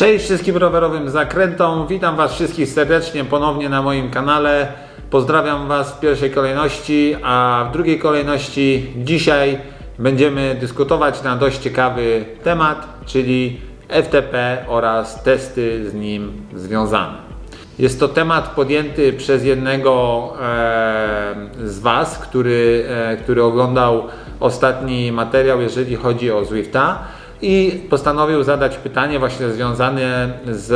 Cześć wszystkim rowerowym zakrętom. Witam Was wszystkich serdecznie ponownie na moim kanale. Pozdrawiam Was w pierwszej kolejności, a w drugiej kolejności dzisiaj będziemy dyskutować na dość ciekawy temat, czyli FTP oraz testy z nim związane. Jest to temat podjęty przez jednego e, z Was, który, e, który oglądał ostatni materiał, jeżeli chodzi o Zwifta i postanowił zadać pytanie właśnie związane z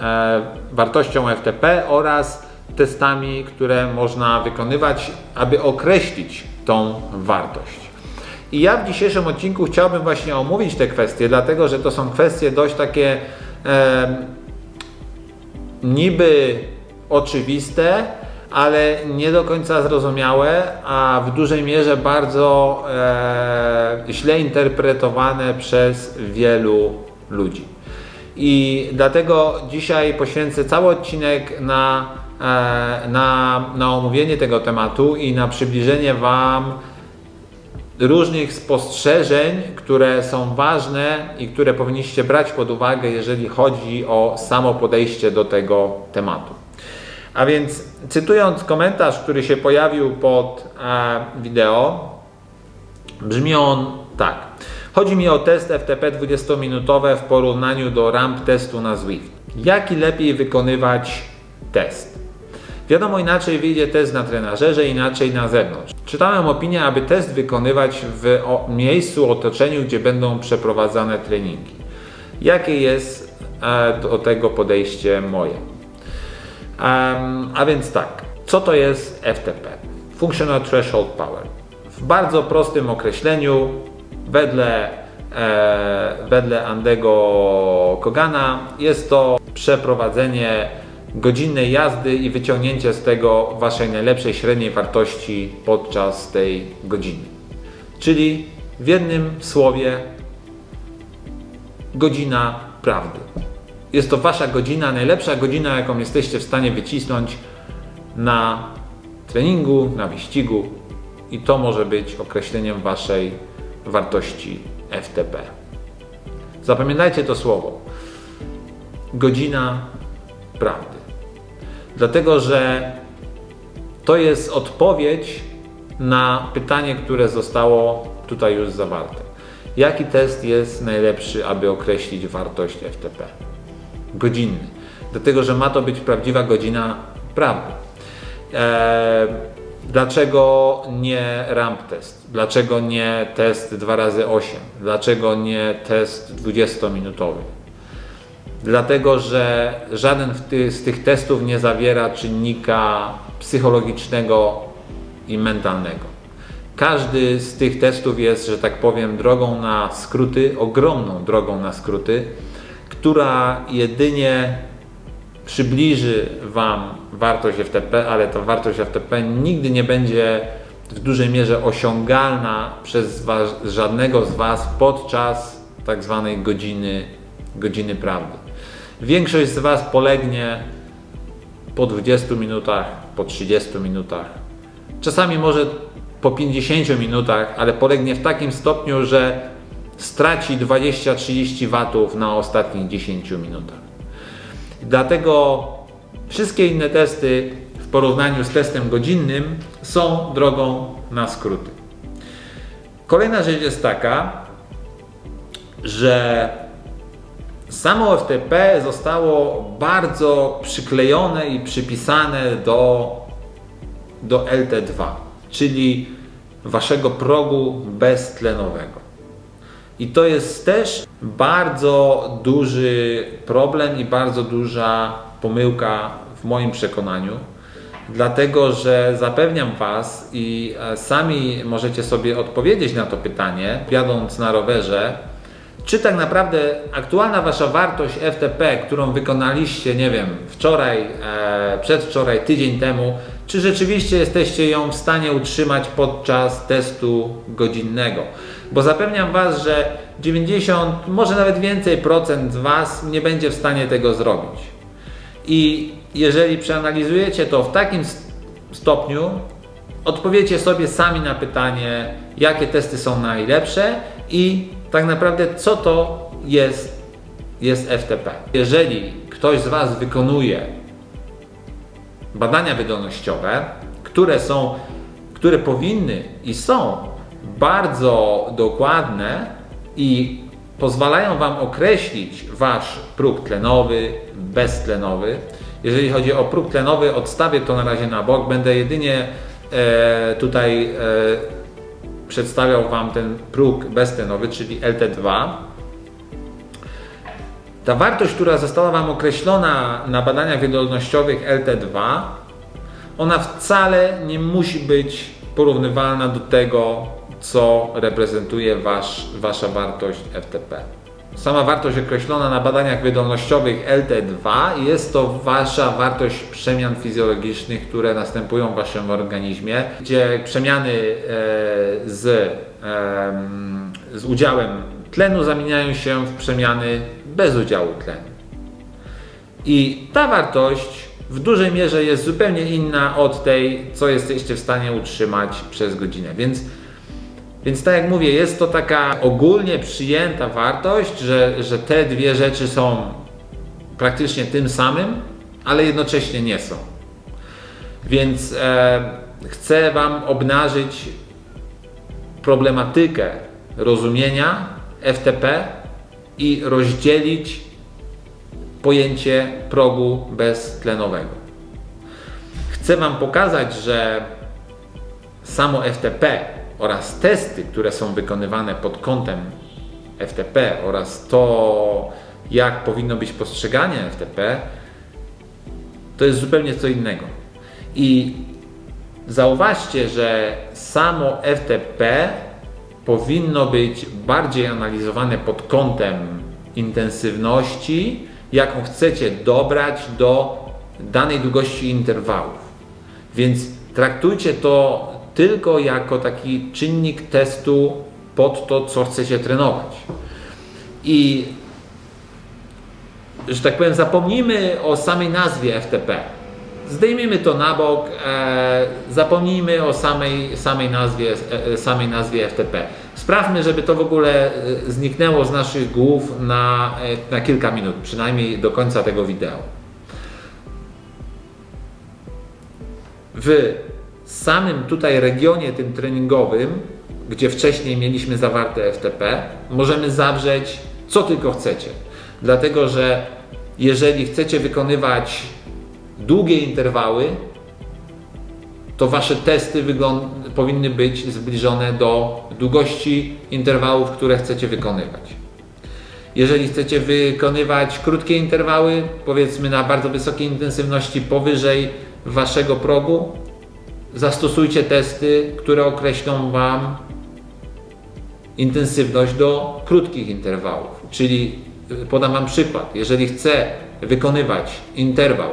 e, wartością FTP oraz testami, które można wykonywać, aby określić tą wartość. I ja w dzisiejszym odcinku chciałbym właśnie omówić te kwestie, dlatego że to są kwestie dość takie e, niby oczywiste, ale nie do końca zrozumiałe, a w dużej mierze bardzo e, źle interpretowane przez wielu ludzi. I dlatego dzisiaj poświęcę cały odcinek na, e, na, na omówienie tego tematu i na przybliżenie Wam różnych spostrzeżeń, które są ważne i które powinniście brać pod uwagę, jeżeli chodzi o samo podejście do tego tematu. A więc cytując komentarz, który się pojawił pod e, wideo, brzmi on tak. Chodzi mi o test FTP 20-minutowe w porównaniu do ramp testu na Zwift. Jaki lepiej wykonywać test? Wiadomo, inaczej wyjdzie test na trenażerze, inaczej na zewnątrz. Czytałem opinię, aby test wykonywać w miejscu, otoczeniu, gdzie będą przeprowadzane treningi. Jakie jest e, do tego podejście moje? Um, a więc tak, co to jest FTP? Functional Threshold Power. W bardzo prostym określeniu, wedle, e, wedle Andego Kogana, jest to przeprowadzenie godzinnej jazdy i wyciągnięcie z tego waszej najlepszej średniej wartości podczas tej godziny. Czyli w jednym słowie godzina prawdy. Jest to wasza godzina, najlepsza godzina, jaką jesteście w stanie wycisnąć na treningu, na wyścigu i to może być określeniem waszej wartości FTP. Zapamiętajcie to słowo. Godzina prawdy. Dlatego, że to jest odpowiedź na pytanie, które zostało tutaj już zawarte. Jaki test jest najlepszy, aby określić wartość FTP? Godzinny. Dlatego, że ma to być prawdziwa godzina prawdy. Eee, dlaczego nie ramp test? Dlaczego nie test 2 razy 8 Dlaczego nie test 20-minutowy? Dlatego, że żaden z tych testów nie zawiera czynnika psychologicznego i mentalnego. Każdy z tych testów jest, że tak powiem, drogą na skróty, ogromną drogą na skróty, która jedynie przybliży Wam wartość FTP, ale ta wartość FTP nigdy nie będzie w dużej mierze osiągalna przez was, żadnego z Was podczas tak zwanej godziny, godziny prawdy. Większość z Was polegnie po 20 minutach, po 30 minutach, czasami może po 50 minutach, ale polegnie w takim stopniu, że straci 20-30 watów na ostatnich 10 minutach. Dlatego wszystkie inne testy w porównaniu z testem godzinnym są drogą na skróty. Kolejna rzecz jest taka, że samo FTP zostało bardzo przyklejone i przypisane do, do LT2, czyli waszego progu beztlenowego. I to jest też bardzo duży problem i bardzo duża pomyłka w moim przekonaniu, dlatego że zapewniam Was i e, sami możecie sobie odpowiedzieć na to pytanie, jadąc na rowerze, czy tak naprawdę aktualna Wasza wartość FTP, którą wykonaliście, nie wiem, wczoraj, e, przedwczoraj, tydzień temu, czy rzeczywiście jesteście ją w stanie utrzymać podczas testu godzinnego? Bo zapewniam Was, że 90, może nawet więcej procent z Was nie będzie w stanie tego zrobić. I jeżeli przeanalizujecie to w takim stopniu, odpowiecie sobie sami na pytanie, jakie testy są najlepsze i tak naprawdę co to jest jest FTP. Jeżeli ktoś z Was wykonuje badania wydolnościowe, które są, które powinny i są bardzo dokładne i pozwalają Wam określić Wasz próg tlenowy, beztlenowy. Jeżeli chodzi o próg tlenowy, odstawię to na razie na bok. Będę jedynie e, tutaj e, przedstawiał Wam ten próg beztlenowy, czyli LT2. Ta wartość, która została Wam określona na badaniach wydolnościowych LT2, ona wcale nie musi być porównywalna do tego, co reprezentuje wasz, Wasza wartość FTP. Sama wartość określona na badaniach wydolnościowych LT2 jest to Wasza wartość przemian fizjologicznych, które następują w Waszym organizmie, gdzie przemiany e, z, e, z udziałem tlenu zamieniają się w przemiany bez udziału tlenu. I ta wartość w dużej mierze jest zupełnie inna od tej, co jesteście w stanie utrzymać przez godzinę. Więc, więc tak jak mówię, jest to taka ogólnie przyjęta wartość, że, że te dwie rzeczy są praktycznie tym samym, ale jednocześnie nie są. Więc e, chcę Wam obnażyć problematykę rozumienia FTP i rozdzielić pojęcie progu beztlenowego. Chcę Wam pokazać, że samo FTP oraz testy, które są wykonywane pod kątem FTP oraz to, jak powinno być postrzeganie FTP, to jest zupełnie co innego. I zauważcie, że samo FTP powinno być bardziej analizowane pod kątem intensywności, jaką chcecie dobrać do danej długości interwałów. Więc traktujcie to tylko jako taki czynnik testu pod to, co chcecie trenować. I że tak powiem, zapomnijmy o samej nazwie FTP. Zdejmijmy to na bok, e, zapomnijmy o samej, samej, nazwie, e, samej nazwie FTP. Sprawmy, żeby to w ogóle e, zniknęło z naszych głów na, e, na kilka minut, przynajmniej do końca tego wideo. W samym tutaj regionie tym treningowym, gdzie wcześniej mieliśmy zawarte FTP, możemy zawrzeć co tylko chcecie. Dlatego, że jeżeli chcecie wykonywać długie interwały, to wasze testy powinny być zbliżone do długości interwałów, które chcecie wykonywać. Jeżeli chcecie wykonywać krótkie interwały, powiedzmy na bardzo wysokiej intensywności powyżej waszego progu, zastosujcie testy, które określą Wam intensywność do krótkich interwałów. Czyli y, podam Wam przykład. Jeżeli chcę wykonywać interwał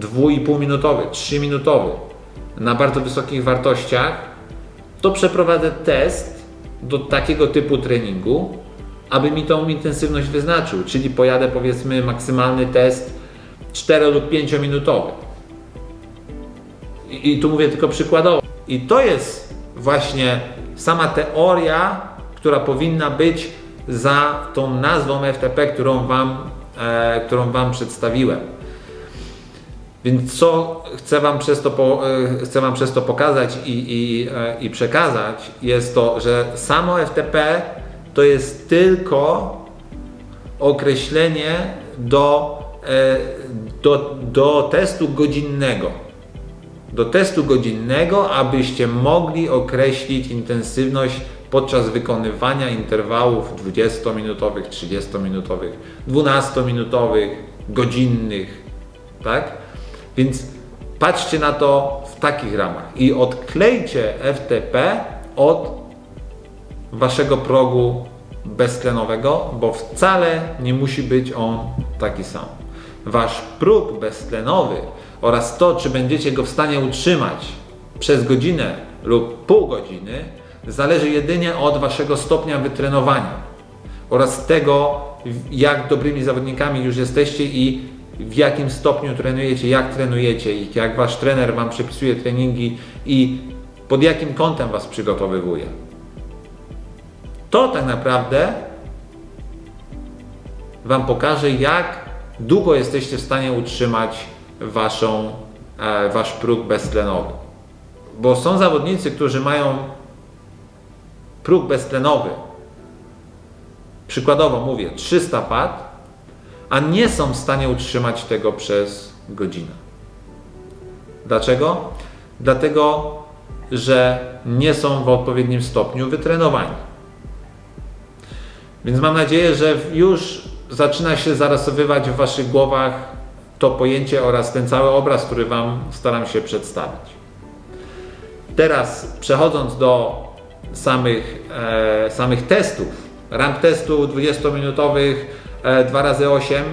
2,5 minutowy, 3 minutowy na bardzo wysokich wartościach, to przeprowadzę test do takiego typu treningu, aby mi tą intensywność wyznaczył, czyli pojadę powiedzmy maksymalny test 4 lub 5 minutowy. I, I tu mówię tylko przykładowo. I to jest właśnie sama teoria, która powinna być za tą nazwą FTP, którą Wam, e, którą wam przedstawiłem. Więc co chcę Wam przez to, po, e, chcę wam przez to pokazać i, i, e, i przekazać, jest to, że samo FTP to jest tylko określenie do, e, do, do testu godzinnego. Do testu godzinnego, abyście mogli określić intensywność podczas wykonywania interwałów 20-minutowych, 30-minutowych, 12-minutowych, godzinnych, tak? Więc patrzcie na to w takich ramach i odklejcie FTP od waszego progu beztlenowego, bo wcale nie musi być on taki sam. Wasz próg beztlenowy oraz to, czy będziecie go w stanie utrzymać przez godzinę lub pół godziny, zależy jedynie od waszego stopnia wytrenowania oraz tego, jak dobrymi zawodnikami już jesteście i w jakim stopniu trenujecie, jak trenujecie ich, jak wasz trener wam przepisuje treningi i pod jakim kątem was przygotowywuje. To tak naprawdę Wam pokaże, jak długo jesteście w stanie utrzymać waszą, e, Wasz próg beztlenowy. Bo są zawodnicy, którzy mają próg beztlenowy, przykładowo mówię 300 pad, a nie są w stanie utrzymać tego przez godzinę. Dlaczego? Dlatego, że nie są w odpowiednim stopniu wytrenowani. Więc mam nadzieję, że już zaczyna się zarysowywać w Waszych głowach to pojęcie oraz ten cały obraz, który Wam staram się przedstawić. Teraz przechodząc do samych, e, samych testów, ramp testu 20-minutowych e, 2 razy 8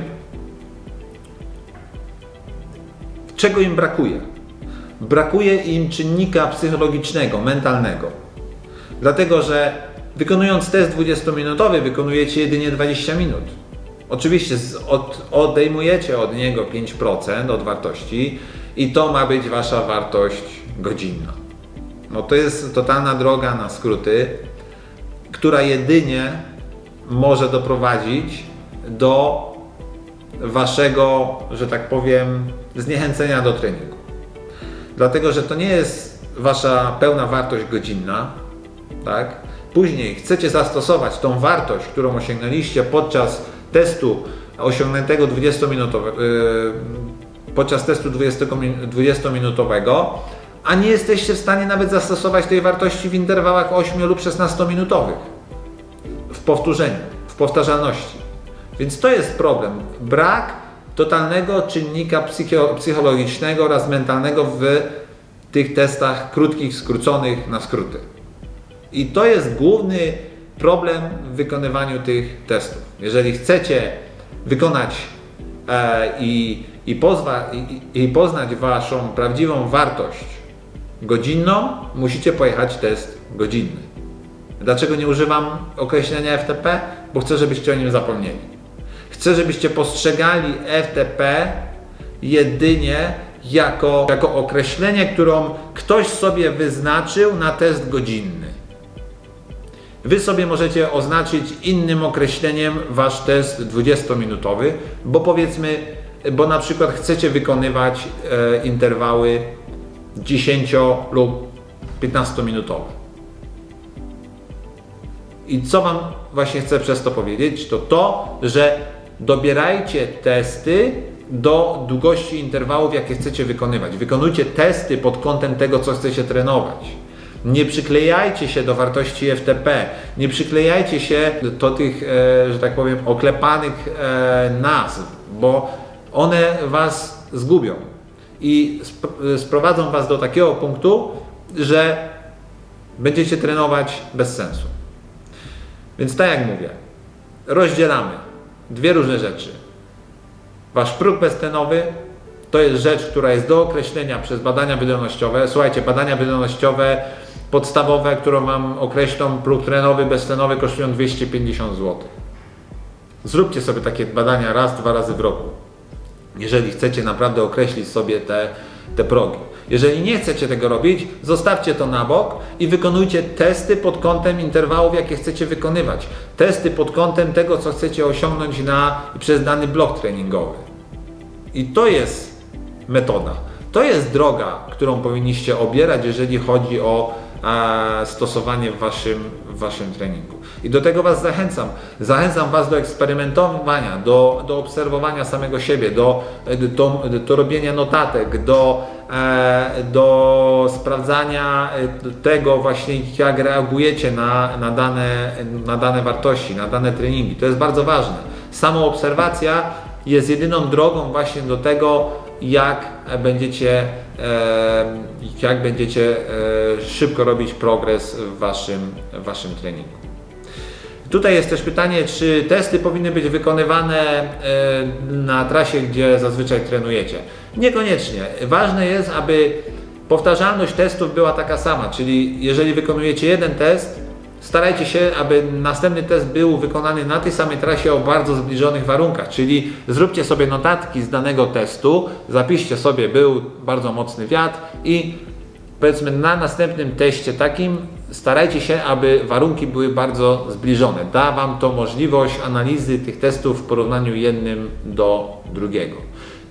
czego im brakuje? Brakuje im czynnika psychologicznego, mentalnego. Dlatego, że wykonując test 20-minutowy, wykonujecie jedynie 20 minut. Oczywiście od, odejmujecie od niego 5% od wartości i to ma być wasza wartość godzinna. No to jest totalna droga na skróty, która jedynie może doprowadzić do waszego, że tak powiem, zniechęcenia do treningu. Dlatego, że to nie jest wasza pełna wartość godzinna, tak? Później chcecie zastosować tą wartość, którą osiągnęliście podczas testu osiągniętego 20-minutowego, podczas testu 20 min- 20-minutowego, a nie jesteście w stanie nawet zastosować tej wartości w interwałach 8 lub 16 minutowych w powtórzeniu, w powtarzalności. Więc to jest problem. Brak totalnego czynnika psycho- psychologicznego oraz mentalnego w tych testach krótkich, skróconych na skróty. I to jest główny problem w wykonywaniu tych testów. Jeżeli chcecie wykonać e, i, i, pozwa, i, i poznać Waszą prawdziwą wartość godzinną, musicie pojechać test godzinny. Dlaczego nie używam określenia FTP? Bo chcę, żebyście o nim zapomnieli. Chcę, żebyście postrzegali FTP jedynie jako, jako określenie, którą ktoś sobie wyznaczył na test godzinny. Wy sobie możecie oznaczyć innym określeniem wasz test 20-minutowy, bo powiedzmy, bo na przykład chcecie wykonywać e, interwały 10 lub 15-minutowe. I co Wam właśnie chcę przez to powiedzieć, to to, że dobierajcie testy do długości interwałów, jakie chcecie wykonywać. Wykonujcie testy pod kątem tego, co chcecie trenować. Nie przyklejajcie się do wartości FTP, nie przyklejajcie się do tych, e, że tak powiem, oklepanych e, nazw, bo one Was zgubią i sp- sprowadzą Was do takiego punktu, że będziecie trenować bez sensu. Więc tak jak mówię, rozdzielamy dwie różne rzeczy. Wasz próg beztlenowy to jest rzecz, która jest do określenia przez badania wydolnościowe. Słuchajcie, badania wydolnościowe podstawowe, którą Wam określą, próg tlenowy, beztlenowy kosztują 250 zł. Zróbcie sobie takie badania raz, dwa razy w roku. Jeżeli chcecie naprawdę określić sobie te, te progi. Jeżeli nie chcecie tego robić, zostawcie to na bok i wykonujcie testy pod kątem interwałów, jakie chcecie wykonywać. Testy pod kątem tego, co chcecie osiągnąć na, przez dany blok treningowy. I to jest metoda. To jest droga, którą powinniście obierać, jeżeli chodzi o stosowanie w waszym, w waszym treningu. I do tego Was zachęcam. Zachęcam Was do eksperymentowania, do, do obserwowania samego siebie, do, do, do robienia notatek, do, e, do sprawdzania e, tego właśnie, jak reagujecie na, na, dane, na dane wartości, na dane treningi. To jest bardzo ważne. Samoobserwacja jest jedyną drogą właśnie do tego, jak będziecie, e, jak będziecie e, szybko robić progres w waszym, w waszym treningu. Tutaj jest też pytanie, czy testy powinny być wykonywane e, na trasie, gdzie zazwyczaj trenujecie. Niekoniecznie. Ważne jest, aby powtarzalność testów była taka sama, czyli jeżeli wykonujecie jeden test, starajcie się, aby następny test był wykonany na tej samej trasie o bardzo zbliżonych warunkach, czyli zróbcie sobie notatki z danego testu, zapiszcie sobie, był bardzo mocny wiatr i powiedzmy na następnym teście takim starajcie się, aby warunki były bardzo zbliżone. Da Wam to możliwość analizy tych testów w porównaniu jednym do drugiego.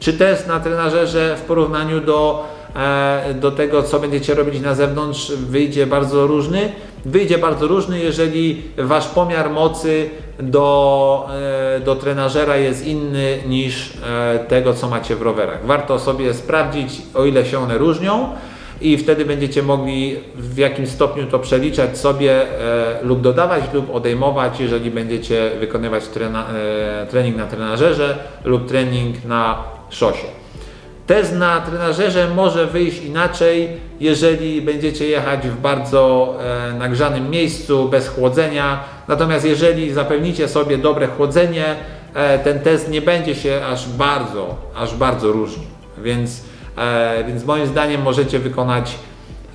Czy test na trenażerze w porównaniu do, e, do tego, co będziecie robić na zewnątrz, wyjdzie bardzo różny? Wyjdzie bardzo różny, jeżeli Wasz pomiar mocy do, e, do trenażera jest inny niż e, tego, co macie w rowerach. Warto sobie sprawdzić, o ile się one różnią i wtedy będziecie mogli w jakim stopniu to przeliczać sobie e, lub dodawać lub odejmować, jeżeli będziecie wykonywać trena, trening na trenażerze lub trening na szosie. Test na trenażerze może wyjść inaczej, jeżeli będziecie jechać w bardzo e, nagrzanym miejscu, bez chłodzenia. Natomiast jeżeli zapewnicie sobie dobre chłodzenie, e, ten test nie będzie się aż bardzo, aż bardzo różnił. Więc, e, więc moim zdaniem możecie wykonać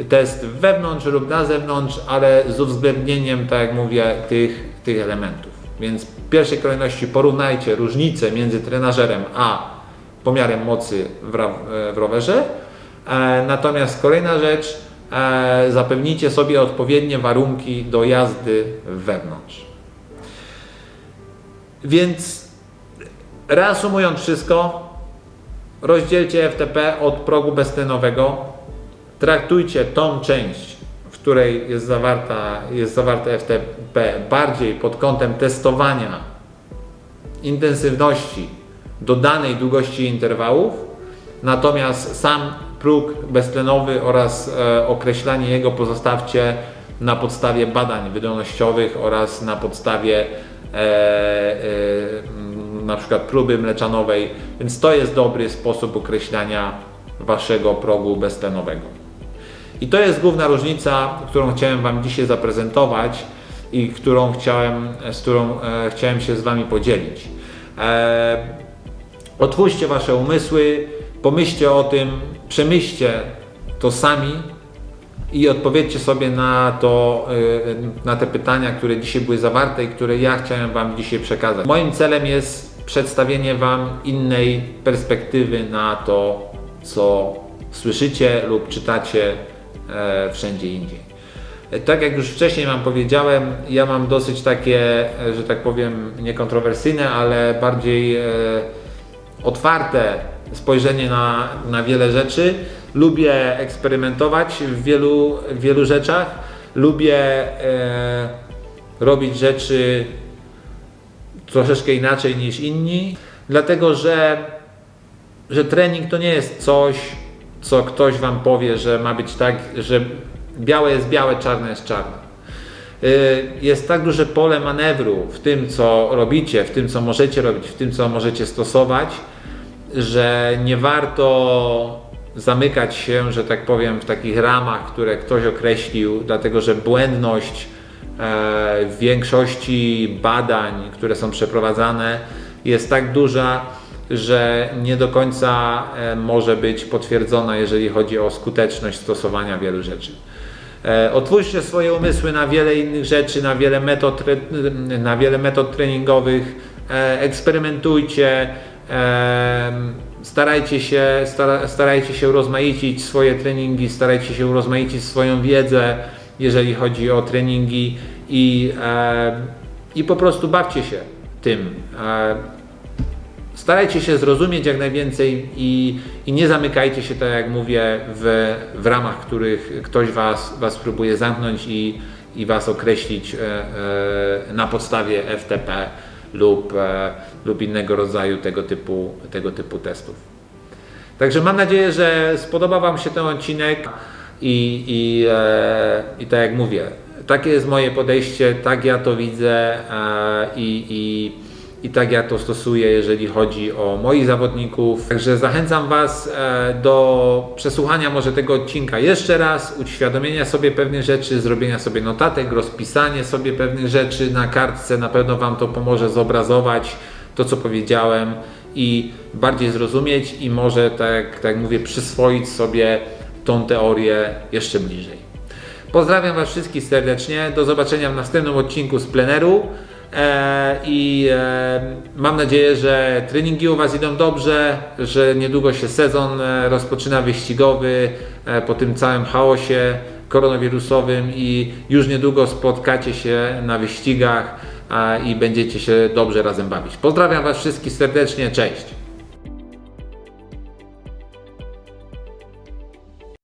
test wewnątrz lub na zewnątrz, ale z uwzględnieniem, tak jak mówię, tych, tych elementów. Więc w pierwszej kolejności porównajcie różnice między trenażerem a pomiarem mocy w, w rowerze. E, Natomiast kolejna rzecz, e, zapewnijcie sobie odpowiednie warunki do jazdy wewnątrz. Więc reasumując wszystko, rozdzielcie FTP od progu beztlenowego. Traktujcie tą część, w której jest, zawarta, jest zawarte FTP bardziej pod kątem testowania intensywności do danej długości interwałów, natomiast sam próg beztlenowy oraz e, określanie jego pozostawcie na podstawie badań wydolnościowych oraz na podstawie e, e, na przykład próby mleczanowej, więc to jest dobry sposób określania waszego progu beztlenowego. I to jest główna różnica, którą chciałem Wam dzisiaj zaprezentować i którą chciałem, z którą e, chciałem się z Wami podzielić. E, otwórzcie Wasze umysły, pomyślcie o tym, przemyślcie to sami i odpowiedzcie sobie na, to, e, na te pytania, które dzisiaj były zawarte i które ja chciałem Wam dzisiaj przekazać. Moim celem jest przedstawienie Wam innej perspektywy na to, co słyszycie lub czytacie e, wszędzie indziej. E, Tak jak już wcześniej Wam powiedziałem, ja mam dosyć takie, e, że tak powiem, niekontrowersyjne, ale bardziej otwarte spojrzenie na, na wiele rzeczy. Lubię eksperymentować w wielu, wielu rzeczach. Lubię e, robić rzeczy troszeczkę inaczej niż inni, dlatego że, że trening to nie jest coś, co ktoś Wam powie, że ma być tak, że białe jest białe, czarne jest czarne. Y, Jest tak duże pole manewru w tym, co robicie, w tym, co możecie robić, w tym, co możecie stosować, że nie warto zamykać się, że tak powiem, w takich ramach, które ktoś określił, dlatego że błędność e, w większości badań, które są przeprowadzane, jest tak duża, że nie do końca e, może być potwierdzona, jeżeli chodzi o skuteczność stosowania wielu rzeczy. E, Otwórzcie swoje umysły na wiele innych rzeczy, na wiele metod, na wiele metod treningowych, eksperymentujcie, starajcie się, stara, starajcie się urozmaicić swoje treningi, starajcie się urozmaicić swoją wiedzę, jeżeli chodzi o treningi i, i po prostu bawcie się tym. Starajcie się zrozumieć jak najwięcej i, i nie zamykajcie się, tak jak mówię, w, w ramach, których ktoś was, was próbuje zamknąć i, i Was określić e, e, na podstawie FTP lub, e, lub innego rodzaju tego typu, tego typu testów. Także mam nadzieję, że spodoba Wam się ten odcinek i, i, e, i tak jak mówię, takie jest moje podejście, tak ja to widzę e, i, i, i tak ja to stosuję, jeżeli chodzi o moich zawodników. Także zachęcam Was e, do przesłuchania może tego odcinka jeszcze raz, uświadomienia sobie pewnych rzeczy, zrobienia sobie notatek, rozpisanie sobie pewnych rzeczy na kartce. Na pewno Wam to pomoże zobrazować to, co powiedziałem i bardziej zrozumieć i może, tak, tak jak mówię, przyswoić sobie tą teorię jeszcze bliżej. Pozdrawiam Was wszystkich serdecznie. Do zobaczenia w następnym odcinku z pleneru. E, I e, mam nadzieję, że treningi u Was idą dobrze, że niedługo się sezon e, rozpoczyna wyścigowy, po tym całym chaosie koronawirusowym i już niedługo spotkacie się na wyścigach i będziecie się dobrze razem bawić. Pozdrawiam Was wszystkich serdecznie, cześć!